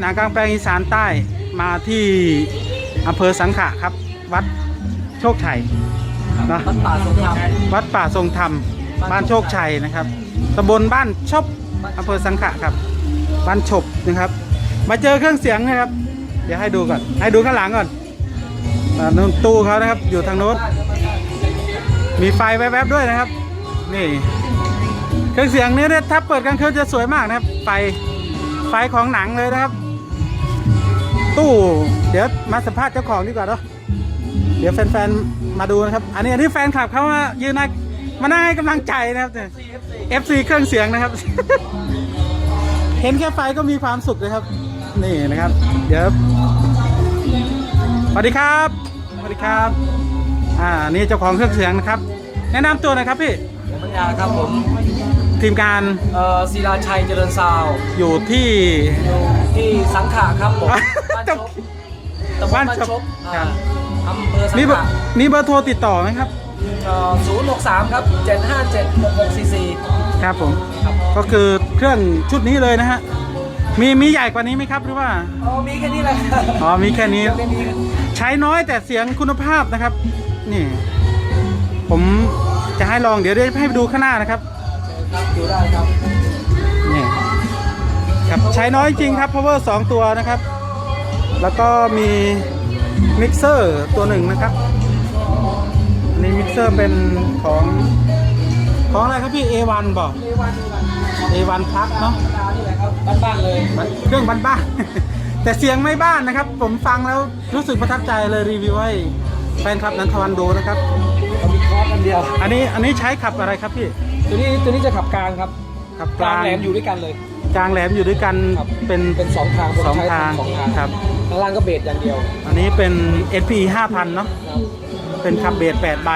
หนากลางแปลงอีสานใต้มาที่อำเภอสังขะครับ วัดโชคชัยเนอะวัดป่าสงครามวัดป่าทรงธรรมบ้านโชคชัยนะครับตำบลบ้านชบอำเภอสังขะครับ บ้านฉบนะครับ มาเจอเครื่องเสียงนะครับ เดี๋ยวให้ดูก่อน ให้ดูข้างหลังก่อนอ่านู่นตู้เขานะครับ อยู่ทางโน้น มีไฟแวบๆด้วยนะครับ นี่ เครื่องเสียงนี้เนี่ยถ้าเปิดกลางคืนจะสวยมากนะครับ ไฟ ไฟของหนังเลยนะครับ ตู้ เดี๋ยวมาสัมภาษณ์เจ้าของดีกว่าเนาะเดี๋ยวแฟนๆ มาดูนะครับ อันนี้อันนี้แฟนคลับเขามายืนนะมานั่งให้กำลังใจนะครับเนี่ย FC เครื่องเสียงนะครับ เห็นแค่ไฟก็มีความสุขเลยครับ นี่นะครับ เดี๋ยวสวัสดีครับสวัสดีครับ อ่านี่เจ้าของเครื่องเสียงนะครับ แนะนำตัวหน่อยครับพี่ ผมปัญญาครับผม ทีมงานเอ่อศิลาชัยเจริญซาวด์อยู่ที่ อยู่ที่สังขะครับผมบ้านชบตำบลบ้าบ้านนชชบบอ่าอำเภอสังนี่เบอขะร์นี่เบอร์โทรติดต่อไหมครับ ศูนย์หกสามครับเจ็ดห้าเจ็ดหกหกสี่สี่ครับผม ครับก็คือเครื่องชุดนี้เลยนะฮะ มีมีใหญ่กว่านี้ไหมครับหรือว่า อ๋อมีแค่นี้แหละอ๋อมีแค่นี้แค่นี้ครับใช้น้อยแต่เสียงคุณภาพนะครับ นี่ ผมจะให้ลองเดี๋ยวได้ให้ไปดูข้างหน้านะครับ ครับอยู่ได้ครับ นี่ครับใช้น้อยจริงครับ power 2 ตัวนะครับ แล้วก็มีมิกเซอร์ตัวหนึ่งนะครับอันนี้มิกเซอร์เป็นของของอะไรครับพี่ A1 บอกมีวันมีวัน A1 Plus เนาะธรรมดานี่แหละครับบ้านๆเลยเครื่องบ้านๆ แต่เสียงไม่บ้านนะครับ ผมฟังแล้วรู้สึกประทับใจเลยรีวิวให้แฟนคลับนันทวันดูนะครับเรามีคอร์สอันเดียวอันนี้อันนี้ใช้ขับอะไรครับพี่ ตัวนี้ตัวนี้จะขับกลางครับขับกลางแหลมอยู่ด้วยกันเลย กลางแหลมอยู่ด้วยกันครับเป็นเป็นสองทางผมสองใช้ทางสองทางครับข้างล่างก็เบสอย่างเดียว อันนี้เป็น SP 5,000เนาะครับเป็นขับเบส8ใบ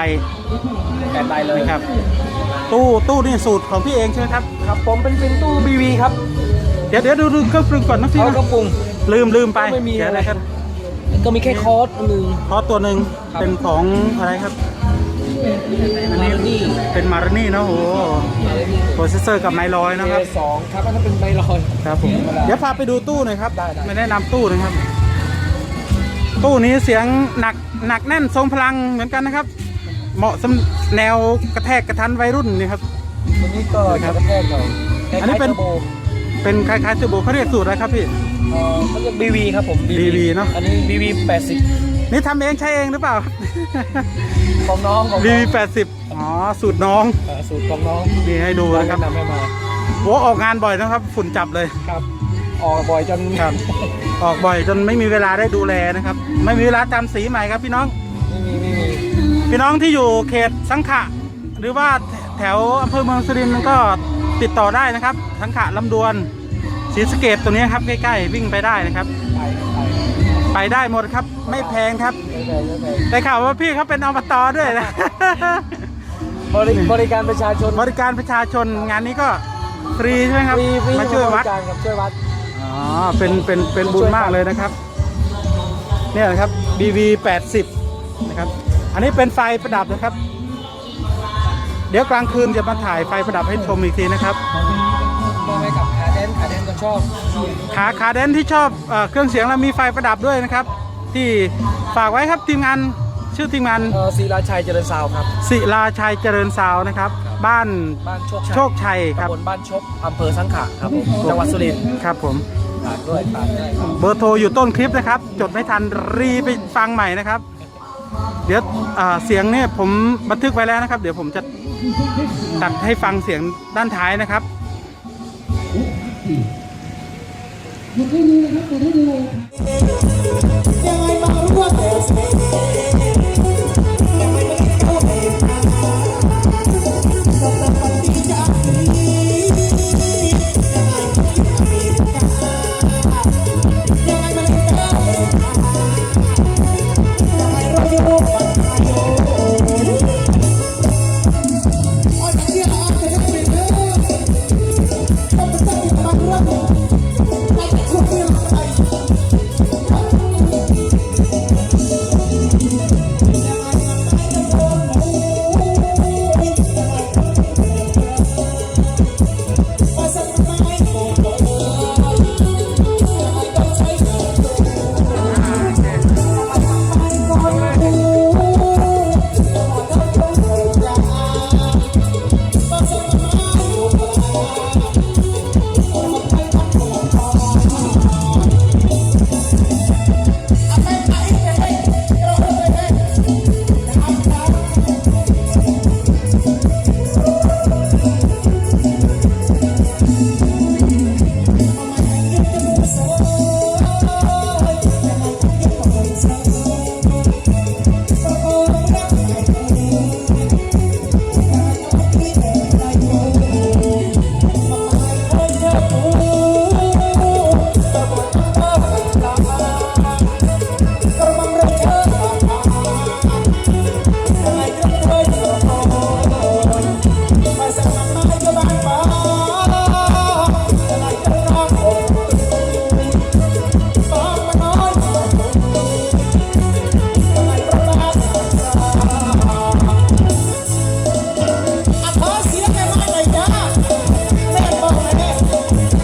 แปดใบเลยนะครับ ตู้ตู้นี่สูตรของพี่เองใช่ไหมครับครับผมเป็นเป็นตู้บีวีครับ เดี๋ยวเดี๋ยวดูดูเครื่องปรุงก่อนนะพี่เขานะก็ปรุงลืมลืมไปไม่มีเดี๋ยวอะไรนะครับ ก็มีแค่คอร์สอันหนึ่งเพราะตัวหนึ่งครับเป็นของอะไรครับ อันนี้นี่เป็นมาร์นี่เนาะโอ้โหโปรเซสเซอร์กับไมลอยนะครับเอสองครับแล้วก็เป็นใบลอย ครับผม เดี๋ยวพาไปดูตู้หน่อยครับได้ได้ ไม่แนะนำตู้นะครับ ตู้นี้เสียงหนักหนักแน่นทรงพลังเหมือนกันนะครับ เหมาะสำแนวกระแทกกระทันวัยรุ่นนี่ครับ ตัวนี้ก็จะกระแทกหน่อยอันนี้เป็น คล้ายๆทร์โบเป็นคล้ายๆเทอร์โบเขาเรียกสูตรอะไรครับพี่ เอ่อเขาเรียกบีวีครับผม BV เนอะ อันนี้บีวีแปดสิบ นี่ทำเองใช้เองหรือเปล่าของน้องของน้รีองวีแปดสิบอ๋อ สูตรน้อง เอ่อสูตรของน้องนี่ให้ดูนะครับแนะนำให้มาโอ้ออกงานบ่อยนะครับ ฝุ่นจับเลย ครับออกบ่อยจนครับ ออกบ่อยจนไม่มีเวลาได้ดูแลนะครับ ไม่มีเวลาจำสีใหม่ครับพี่น้อง ไม่มีไม่มีพี่น้องที่อยู่เขตสังขะ หรือว่าแถวอำเภอเมืองสุรินทร์ก็ติดต่อได้นะครับ สังขะลำดวนศรีสะเกดตรงนี้ครับใกล้ๆวิ่งไปได้นะครับ ไปไปไปได้หมดครับ ไม่แพงครับไม่แพงไม่แพงได้ข่าวว่าพี่เขาเป็นอบตด้วยนะ บริบริการประชาชนบริการประชาชนงานนี้ก็ฟรีใช่ไหมครับ ฟรีฟรีมาช่วยวัด บริการกับช่วยวัด อ๋อ เป็น เป็น เป็นบุญมากเลยนะครับ เนี่ยนะครับ BV 80นะครับ อันนี้เป็นไฟประดับนะครับ เดี๋ยวกลางคืนจะมาถ่ายไฟประดับให้ชมอีกทีนะครับ ชอบขาขาแดนที่ชอบเออเครื่องเสียงแล้วมีไฟประดับด้วยนะครับ ที่ฝากไว้ครับทีมงานชื่อทีมงานเอ่อศิลาชัยเจริญซาวด์ครับ ศิลาชัยเจริญซาวน์นะครับ บ้านบ้านโชคชัยโชคชัยครับ ตำบลบ้านชบอำเภอสังขะครับผมจังหวัดสุรินทร์ครับผม ฝากด้วยฝากด้วยครับ เบอร์โทรอยู่ต้นคลิปนะครับ จดไม่ทันรีไปฟังใหม่นะครับ เดี๋ยวอ่าเสียงเนี่ยผมบันทึกไว้แล้วนะครับ เดี๋ยวผมจะตัดให้ฟังเสียงด้านท้ายนะครับ ยังไงมารู้ว่าแต่